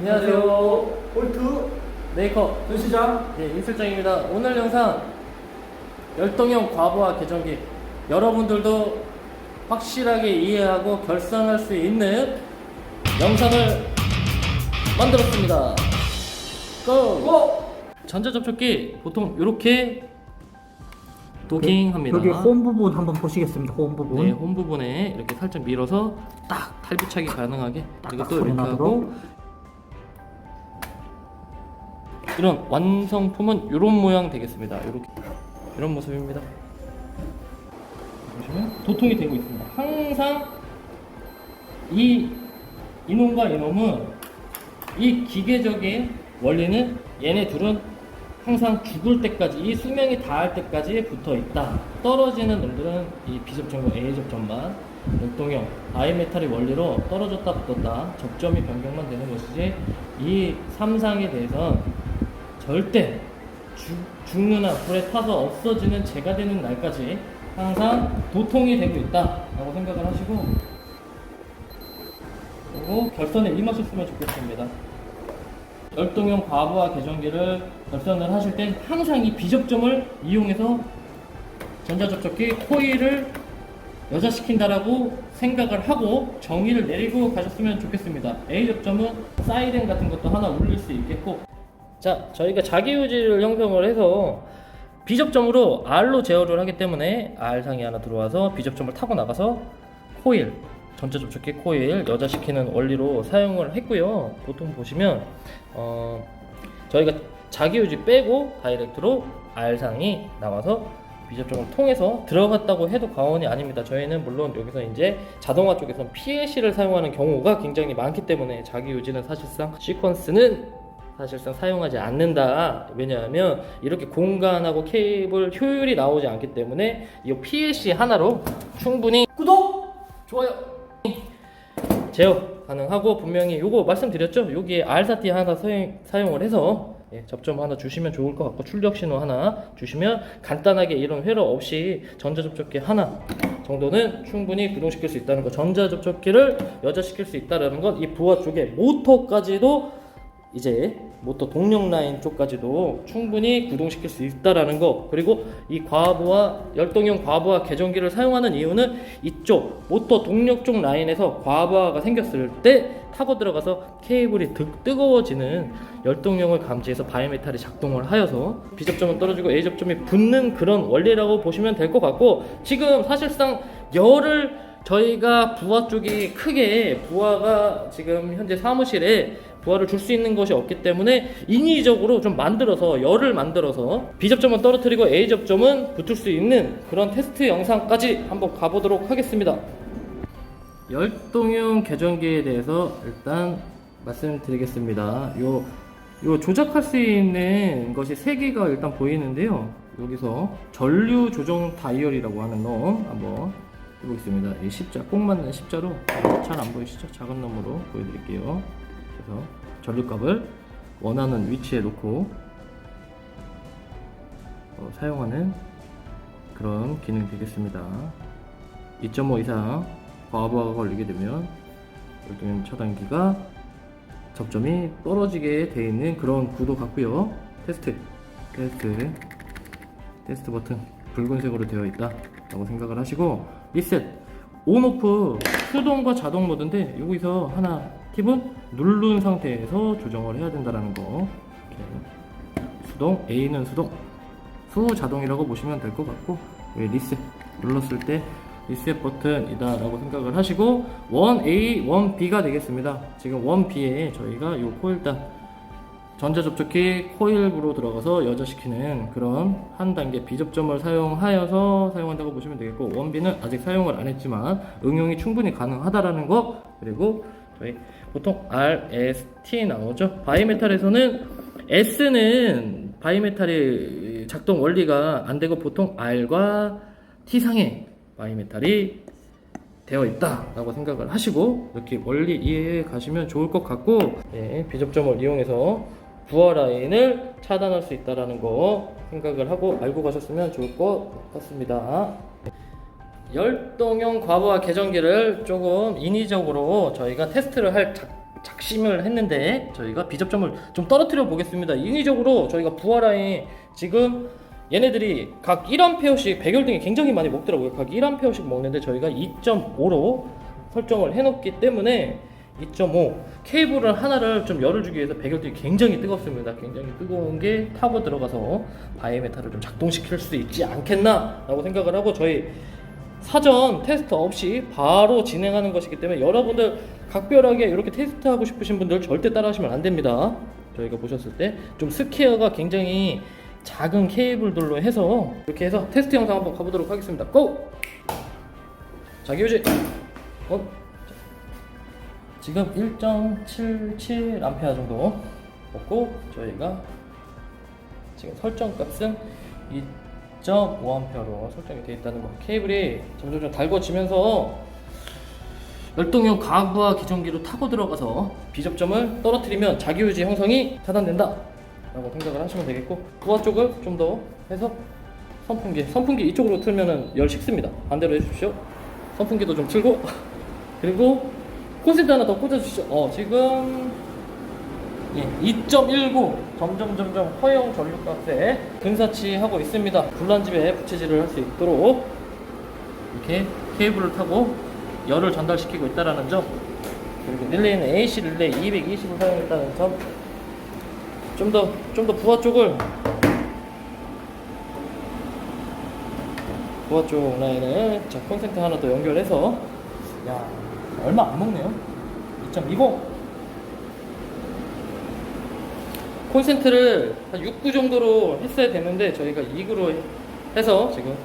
안녕하세요. 볼트 네이커 전시장 네, 임실장입니다. 오늘 영상 열동형 과부하 개정기 여러분들도 확실하게 이해하고 결산할 수 있는 영상을 만들었습니다. 고! 고! 전자접촉기 보통 이렇게 도킹합니다. 여기 홈 부분 한번 보시겠습니다. 홈 부분. 네, 홈 부분에 이렇게 살짝 밀어서 딱 탈부착이 가능하게 딱딱 또 소리 이렇게 나도록. 하고 이런 완성품은 이런 모양 되겠습니다. 이렇게 이런 모습입니다. 보시면 도통이 되고 있습니다. 항상 이 이놈과 이놈은 이 기계적인 원리는 얘네 둘은 항상 죽을 때까지 이 수명이 닿을 때까지 붙어 있다. 떨어지는 놈들은 이 비접점과 A 접점만 열동형 바이메탈의 원리로 떨어졌다 붙었다 접점이 변경만 되는 것이지 이 삼상에 대해선 절대 죽, 한 불에 타서 없어지는 재가 되는 날까지 항상 도통이 되고 있다라고 생각을 하시고 그리고 결선에 임하셨으면 좋겠습니다. 열동형 과부하 개정기를 결선을 하실 땐 항상 이 비접점을 이용해서 전자접촉기 코일을 여자시킨다라고 생각을 하고 정의를 내리고 가셨으면 좋겠습니다. A 접점은 사이렌 같은 것도 하나 울릴 수 있겠고 자 저희가 자기유지를 형성을 해서 B접점으로 R로 제어를 하기 때문에 R상이 하나 들어와서 B접점을 타고 나가서 코일 전자접촉기 코일 여자시키는 원리로 사용을 했고요 보통 보시면 어, 저희가 자기유지 빼고 다이렉트로 R상이 나와서 B접점을 통해서 들어갔다고 해도 과언이 아닙니다. 저희는 물론 여기서 이제 자동화 쪽에서 PLC를 사용하는 경우가 굉장히 많기 때문에 자기 유지는 사실상 시퀀스는 사실상 사용하지 않는다. 왜냐하면 이렇게 공간하고 케이블 효율이 나오지 않기 때문에 이 PLC 하나로 충분히 구독! 좋아요. 제어 가능하고 분명히 요거 말씀드렸죠? 여기에 R4T 하나 사용, 사용을 해서 예, 접점 하나 주시면 좋을 것 같고 출력 신호 하나 주시면 간단하게 이런 회로 없이 전자접촉기 하나 정도는 충분히 구동시킬 수 있다는 거 전자접촉기를 여자시킬 수 있다는 건 이 부하 쪽에 모터까지도 이제 모터 동력 라인 쪽까지도 충분히 구동시킬 수 있다라는 거. 그리고 이 과부하 열동형 과부하 개정기를 사용하는 이유는 이쪽 모터 동력 쪽 라인에서 과부하가 생겼을 때 타고 들어가서 케이블이 뜨, 뜨거워지는 열동형을 감지해서 바이메탈이 작동을 하여서 B접점은 떨어지고 A접점이 붙는 그런 원리라고 보시면 될 것 같고 지금 사실상 열을 저희가 부하 쪽이 크게 부하가 지금 현재 사무실에 부하를 줄 수 있는 것이 없기 때문에 인위적으로 좀 만들어서 열을 만들어서 B접점은 떨어뜨리고 A접점은 붙을 수 있는 그런 테스트 영상까지 한번 가보도록 하겠습니다. 열동형 개전기에 대해서 일단 말씀드리겠습니다. 요, 요 조작할 수 있는 것이 세 개가 일단 보이는데요. 여기서 전류 조정 다이얼이라고 하는 놈 한번 해보겠습니다. 이 십자, 꼭 맞는 십자로 잘 안 보이시죠? 작은 놈으로 보여드릴게요. 그래서 전류값을 원하는 위치에 놓고 어, 사용하는 그런 기능 되겠습니다. 2.5 이상 과부하가 걸리게 되면 열동형 차단기가 접점이 떨어지게 되어 있는 그런 구도 같고요. 테스트, 테스트, 테스트 버튼 붉은색으로 되어 있다 라고 생각을 하시고 리셋, 온오프 수동과 자동 모드인데 여기서 하나 팁은 누른 상태에서 조정을 해야 된다는 거. 이렇게 수동, A는 수동, 수 자동이라고 보시면 될 것 같고 왜 리셋 눌렀을 때 리셋 버튼이다 라고 생각을 하시고 1A, 1B가 되겠습니다. 지금 1B에 저희가 이 코일단 전자접촉기 코일부로 들어가서 여자시키는 그런 한 단계 비접점을 사용하여서 사용한다고 보시면 되겠고 1B는 아직 사용을 안 했지만 응용이 충분히 가능하다라는 거 그리고 저희 보통 R, S, T 나오죠. 바이메탈에서는 S는 바이메탈의 작동 원리가 안 되고 보통 R과 T상의 바이메탈이 되어 있다라고 생각을 하시고 이렇게 원리 이해해 가시면 좋을 것 같고 예, 비접점을 이용해서 부하 라인을 차단할 수 있다라는 거 생각을 하고 알고 가셨으면 좋을 것 같습니다. 열동형 과부하 개정기를 조금 인위적으로 저희가 테스트를 할 작- 작심을 했는데 저희가 비접점을 좀 떨어뜨려 보겠습니다. 인위적으로 저희가 부하 라인 지금 얘네들이 각 1암페어씩 백열등이 굉장히 많이 먹더라고요. 각 1암페어씩 먹는데 저희가 2.5로 설정을 해놓기 때문에 2.5 케이블을 하나를 좀 열을 주기 위해서 백열등이 굉장히 뜨겁습니다. 굉장히 뜨거운 게 타고 들어가서 바이메탈을 좀 작동시킬 수 있지 않겠나라고 생각을 하고 저희 사전 테스트 없이 바로 진행하는 것이기 때문에 여러분들 각별하게 이렇게 테스트하고 싶으신 분들 절대 따라하시면 안 됩니다. 저희가 보셨을 때 좀 스퀘어가 굉장히 작은 케이블들로 해서 이렇게 해서 테스트 영상 한번 가보도록 하겠습니다. 고! 자기 유지. 어? 자, 지금 1.77 암페어 정도 먹고 저희가 지금 설정 값은 2.5암페어로 설정이 되어 있다는 거. 케이블이 점점 달궈지면서 열동형 가부하 기존기로 타고 들어가서 비접점을 떨어뜨리면 자기유지 형성이 차단된다 라고 생각을 하시면 되겠고 부하 쪽을 좀 더 해서 선풍기 선풍기 이쪽으로 틀면은 열 식습니다. 반대로 해주십시오. 선풍기도 좀 틀고. 그리고 콘센트 하나 더 꽂아주시죠. 어 지금 예, 2.19 점점 점점 허용 전류 값에 근사치 하고 있습니다. 불난집에 부채질을 할 수 있도록 이렇게 케이블을 타고 열을 전달시키고 있다라는 점 그리고 릴레이는 AC 릴레이 220을 사용했다는 점 좀 더 좀 더 부하 쪽을 부하 쪽 라인을 자 콘센트 하나 더 연결해서 야 얼마 안 먹네요 2.20 콘센트를 한 6구 정도로 했어야 되는데 저희가 2구로 해서 지금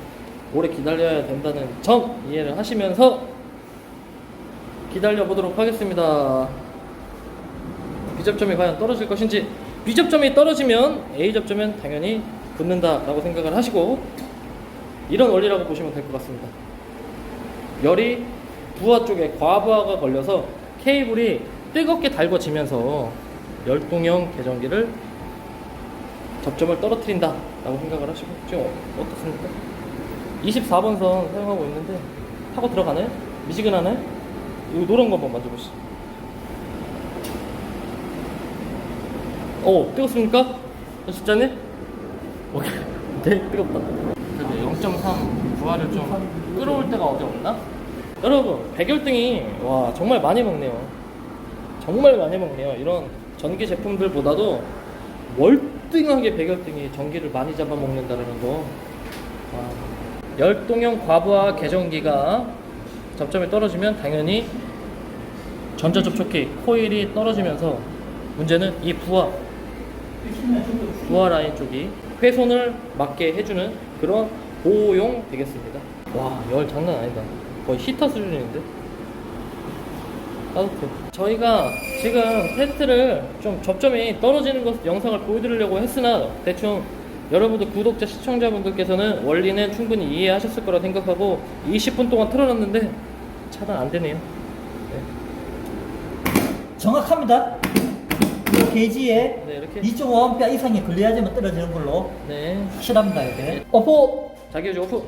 오래 기다려야 된다는 점 이해를 하시면서 기다려 보도록 하겠습니다. B접점이 과연 떨어질 것인지 B접점이 떨어지면 A접점은 당연히 붙는다라고 생각을 하시고 이런 원리라고 보시면 될 것 같습니다. 열이 부하 쪽에 과부하가 걸려서 케이블이 뜨겁게 달궈지면서 열동형 계전기를 접점을 떨어뜨린다 라고 생각을 하시고 지금 어- 어떻습니까? 24번 선 사용하고 있는데 타고 들어가나요? 미지근하나요? 이 노란 거 한번 만져보시죠. 오 뜨겁습니까? 진짜네? 오케이 네 뜨겁다. 0.3 부하를 좀 끌어올 때가 어디 없나? 여러분 백열등이 와 정말 많이 먹네요. 정말 많이 먹네요. 이런 전기 제품들보다도 월등하게 백열등이 전기를 많이 잡아먹는다는 거. 와. 열동형 과부하 개전기가 접점이 떨어지면 당연히 전자접촉기 코일이 떨어지면서 문제는 이 부하 부하 라인 쪽이 훼손을 막게 해주는 그런 보호용 되겠습니다. 와, 열 장난 아니다. 거의 히터 수준인데. 따뜻해. 저희가 지금 테스트를 좀 접점이 떨어지는 것 영상을 보여드리려고 했으나 대충 여러분들 구독자 시청자분들께서는 원리는 충분히 이해하셨을 거라 생각하고 20분 동안 틀어놨는데 차단 안 되네요. 네, 정확합니다. 이 게이지에 네 이렇게 2.5A 이상이 걸려야지만 떨어지는 걸로 네 확실합니다. 이게. 오포 자기 유지 오프